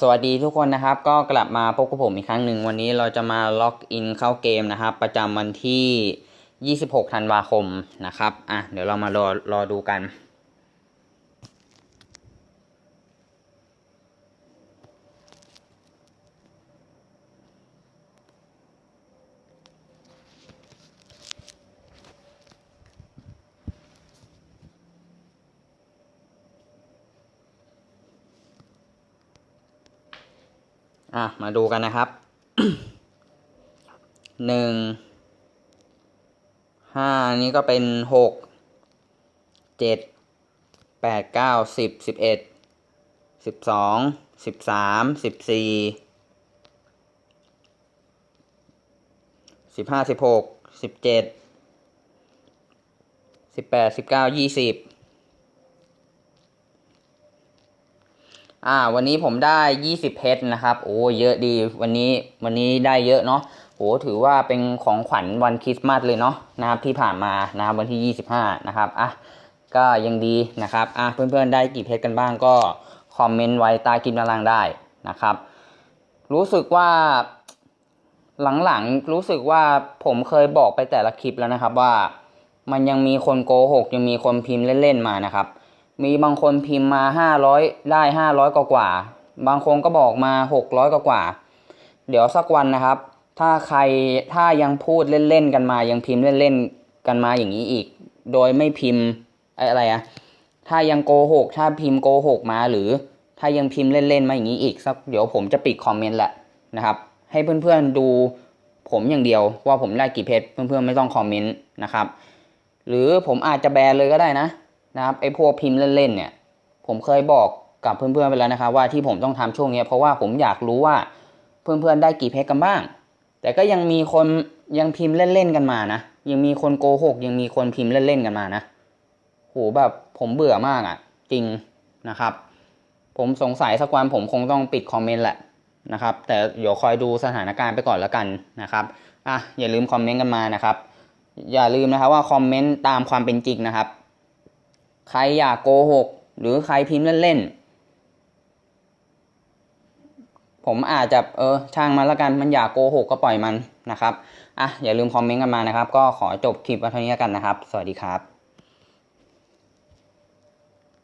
สวัสดีทุกคนนะครับ ก็กลับมาพบกับผมอีกครั้งหนึ่งวันนี้เราจะมาล็อกอินเข้าเกมนะครับ ประจำวันที่ 26 ธันวาคมนะครับ อะ เดี๋ยวเรามารอรอดูกัน อะ มาดูกันนะครับ หนึ่ง ห้านี่ก็เป็นหก เจ็ด แปดเก้าสิบ สิบเอ็ด สิบสอง สิบสาม สิบสี่ สิบห้า สิบหก สิบเจ็ด สิบแปด สิบเก้า ยี่สิบ อ่า วันนี้ผมได้ยี่สิบเพชรนะครับ โอ้เยอะดี วันนี้วันนี้ได้เยอะเนาะโอ้ถือว่าเป็นของขวัญวันคริสต์มาสเลยเนาะนะครับที่ผ่านมานะครับวันที่ยี่สิบห้านะครับอะก็ยังดีนะครับอะเพื่อนๆได้กี่เพชรกันบ้างก็คอมเมนต์ไว้ใต้คลิปด้านล่างได้นะครับ รู้สึกว่าหลังๆรู้สึกว่าผมเคยบอกไปแต่ละคลิปแล้วนะครับว่ามันยังมีคนโกหกยังมีคนพิมพ์เล่นๆมานะครับ มีบางคนพิมพ์มาห้าร้อยได้ห้าร้อยกว่า บางคนก็บอกมาหกร้อยกว่า เดี๋ยวสักวันนะครับ ถ้าใครถ้ายังพูดเล่นๆกันมา ยังพิมพ์เล่นๆกันมาอย่างนี้อีก โดยไม่พิมพ์อะไรอะถ้ายังโกหก ถ้าพิมพ์โกหกมาหรือ ถ้ายังพิมพ์เล่นๆมาอย่างนี้อีกสักเดี๋ยวผมจะปิดคอมเมนต์แหละนะครับ ให้เพื่อนๆดูผมอย่างเดียวว่าผมได้กี่เพจเพื่อนๆไม่ต้องคอมเมนต์นะครับ หรือผมอาจจะแบนเลยก็ได้นะ นะครับไอ้พวกพิมพ์เล่นๆเนี่ย ผมเคยบอกกับเพื่อนๆไปแล้วนะครับ ว่าที่ผมต้องทำช่วงนี้เพราะว่าผมอยากรู้ว่าเพื่อนๆได้กี่เพจกันบ้าง แต่ก็ยังมีคนยังพิมพ์เล่นๆกันมานะยังมีคนโกหก ยังมีคนพิมพ์เล่นๆกันมานะโหแบบผมเบื่อมากอะ่ะ จริงนะครับ ผมสงสัยสักวันผมคงต้องปิดคอมเมนต์แหละนะครับ แต่เดี๋ยวคอยดูสถานการณ์ไปก่อนแล้วกันนะครับอะอย่าลืมคอมเมนต์กันมานะครับ อย่าลืมนะครับว่าคอมเมนต์ตามความเป็นจริงนะครับ ใครอยากโกหก หรือใครพิมพ์เล่นๆ ผมอาจจะเออช่างมันละกันมันอยากโกหกก็ปล่อยมันนะครับ อะอย่าลืมคอมเมนต์กันมานะครับ ก็ขอจบคลิปไว้เท่านี้กันนะครับ สวัสดีครับ